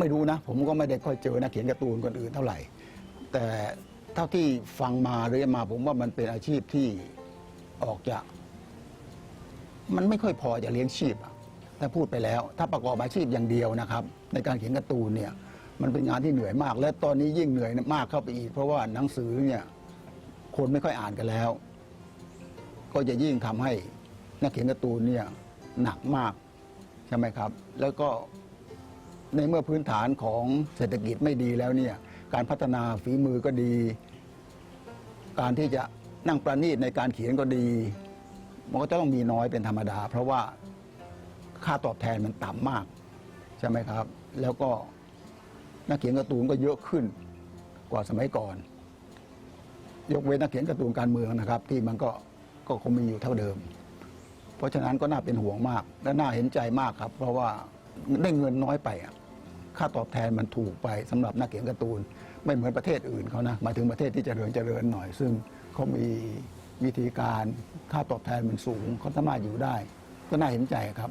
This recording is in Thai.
ไม่รู้นะ ผมก็ไม่ได้ค่อยเจอนักเขียนการ์ตูนคนอื่นเท่าไหร่ แต่เท่าที่ฟังมาเรื่อมา ผมว่ามันเป็นอาชีพที่ออกจากมันไม่ค่อยพอจะเลี้ยงชีพอะถ้าพูดไปแล้ว ถ้าประกอบอาชีพอย่างเดียวนะครับ ในการเขียนการ์ตูนเนี่ย มันเป็นงานที่เหนื่อยมาก และตอนนี้ยิ่งเหนื่อยมากเข้าไปอีก เพราะว่าหนังสือเนี่ยคนไม่ค่อยอ่านกันแล้ว ก็จะยิ่งทำให้นักเขียนการ์ตูนเนี่ยหนักมากใช่ไหมครับ แล้วก็ ในเมื่อพื้นฐานของเศรษฐกิจไม่ดีแล้วเนี่ยการพัฒนาฝีมือก็ดี การที่จะนั่งประณีตในการเขียนก็ดี มันก็จะต้องมีน้อยเป็นธรรมดา เพราะว่าค่าตอบแทนมันต่ำมากใช่ไหมครับ แล้วก็นักเขียนการ์ตูนก็เยอะขึ้นกว่าสมัยก่อน ยกเว้นนักเขียนการ์ตูนการเมืองนะครับ ที่มันก็ก็คงมีอยู่เท่าเดิม เพราะฉะนั้นก็น่าเป็นห่วงมากและน่าเห็นใจมากครับ เพราะว่า ได้เงินน้อยไปอะค่าตอบแทนมันถูกไปสำหรับนักเขียนการ์ตูน ไม่เหมือนประเทศอื่นเขานะมาถึงประเทศที่เจริญเจริญหน่อย ซึ่งเขามีวิธีการค่าตอบแทนมันสูงเขาสามารถอยู่ได้ ก็น่าเห็นใจครับ